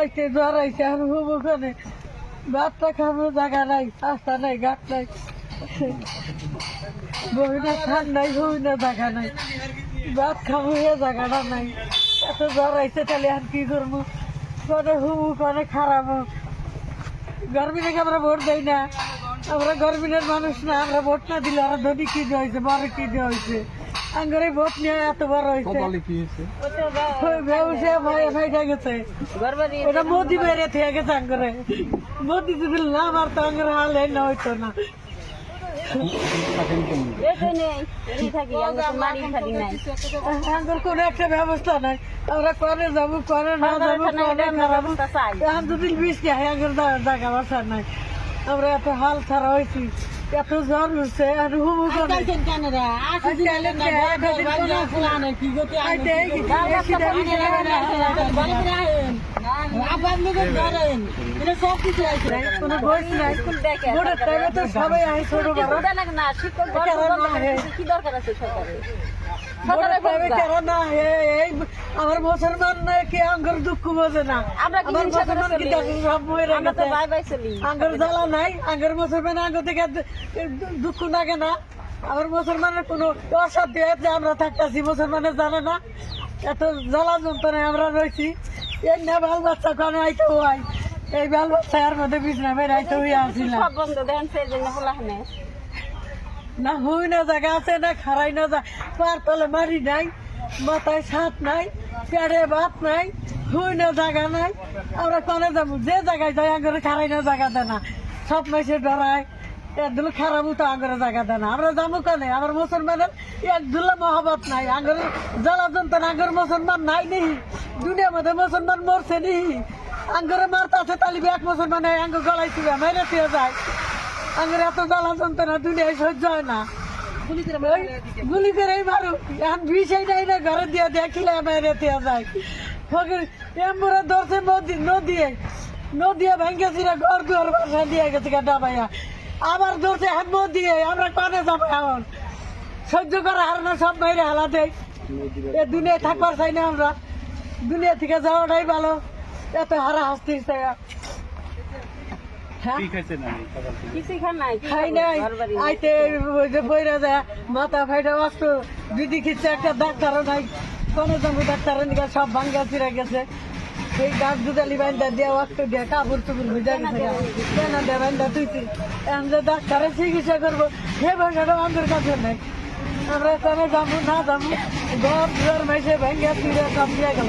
আইতে জ্বর আইছে আর ওখানে ভাতটা খাব জায়গা নাই রাস্তা নাই ঘাট নাই। বহিনা খান নাই না জায়গা নাই। ভাত খাব জায়গাটা নাই। এত জ্বর আইছে, তাহলে আর কি করব? কনে হুবু কনে খারাপ। গরমি থেকে আমরা ভোট দেই না? আমরা গরমিনের মানুষ না, আমরা ভোট না দিলে ওরা ধনী কি হয়েছে, বড় কি হয়েছে? আঙ্গরে ভোট নিয়ে এত বড় হয়েছে। ব্যবসা ভয় ফাইটা গেছে। ওটা মোদি মেরে থেকে গেছে আঙ্গরে। মোদি যদি না মারতো আঙ্গরে হাল এই না হইতো না। আঙ্গুর কোনো একটা ব্যবস্থা নাই। আমরা করে যাব করে না যাব করে এখন যদি বিষ খাই জায়গা বাসা নাই। আমরা এত হাল ছাড়া হয়েছি। এত জ্বর হচ্ছে আর হুবু করে। কোনো বয়স নাই ভোটের টাইমে তো সবাই আই ছোট বড় ভোটের টাইমে কেন না এ- এই আমার মুসলমান দুঃখ বোঝে না? আমার মুসলমান কি সব মরে গেছে? বাই বাই আঙ্গুর জ্বালা নাই আঙ্গুর মুসলমান আঙ্গুর থেকে দুঃখ লাগে না। আমার মুসলমানের কোনো অসাধ্য আছে আমরা থাকতেছি মুসলমানের জানে না। এত জ্বালা যন্ত্রণায় আমরা রয়েছি। এই না বাল বাচ্চা কানে আইতে হয়। এই বাল বাচ্চা মধ্যে বিছনা সব বন্ধ সেই জন্য হলাহনে না হুই না জায়গা আছে না খারাই না যা পার তলে মারি নাই, মাথায় ছাদ নাই পেড়ে ভাত নাই, হুই না জায়গা নাই। আমরা কনে যাব, যে জায়গায় যাই আঙ্গরে খারাই না জায়গা দেয় না। সব মেসে ডরায় একদুল খারাপ তো আঙ্গরে জায়গা দেয় না। আমরা যাব কনে? আমার মুসলমানের একদুল মহাবত নাই। আঙ্গরে জ্বালা যন্ত্রণা আঙ্গর মুসলমান নাই নেই দুনিয়ার মধ্যে মুসলমান মরছে নেই আঙ্গরে মারতে আছে তালিবে এক মুসলমান আঙ্গ গলায় তুলে মেরে তুলে যায়। আঙ্গের এত জ্বালা যন্ত্রণা দুনিয়ায় সহ্য হয় না। গুলি করে মারু এখন বিষয় নাই না ঘরে দিয়ে দেখিলে বাইরে দিয়ে যায়। ফকির এমরা ধরছে নদী নদী নদী ভেঙে ছিল ঘর দুয়ার বাসা দিয়ে গেছে গাড্ডা ভাইয়া আবার ধরছে এখন নদী আমরা কানে যাব এখন? সহ্য করা হার না সব বাইরে হালা দেয় এ দুনিয়ায় থাকবার চাই না আমরা। দুনিয়া থেকে যাওয়াটাই ভালো। এত হারা হাসতে হ্যাঁ মাথা ফাইটা অস্ত দিদি খিচ্ছে একটা ডাক্তারও নাই। কোনো জমি ডাক্তারের নিকে সব ভাঙ্গা ফিরে গেছে। সেই গাছ দুদালি বান্ধা দিয়ে অস্ত দিয়ে কাপড় চুপুর ভিজা গেছে কেন দিয়ে বান্ধা তুইছি? এখন যে ডাক্তারের চিকিৎসা করব সে ভাষাটা আমাদের কাছে নেই। আমরা এখানে যাব না যাব ঘর দুয়ার মাইসে ভাঙ্গা ফিরে সব দিয়ে গেল।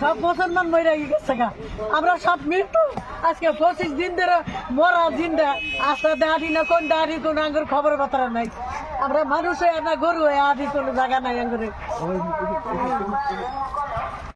সব মুসলমান মরে গেছে গা। আমরা সব মৃত্যু। আজকে পঁচিশ দিন ধরে মরা জিন্দা। আস্তে দাঁড়ি না কোন দাঁড়ি, কোন আঙ্গুর খবর বাতরা নাই। আমরা মানুষ হয়ে না গরু হয়ে আদি কোনো জায়গা নাই আঙ্গুরে।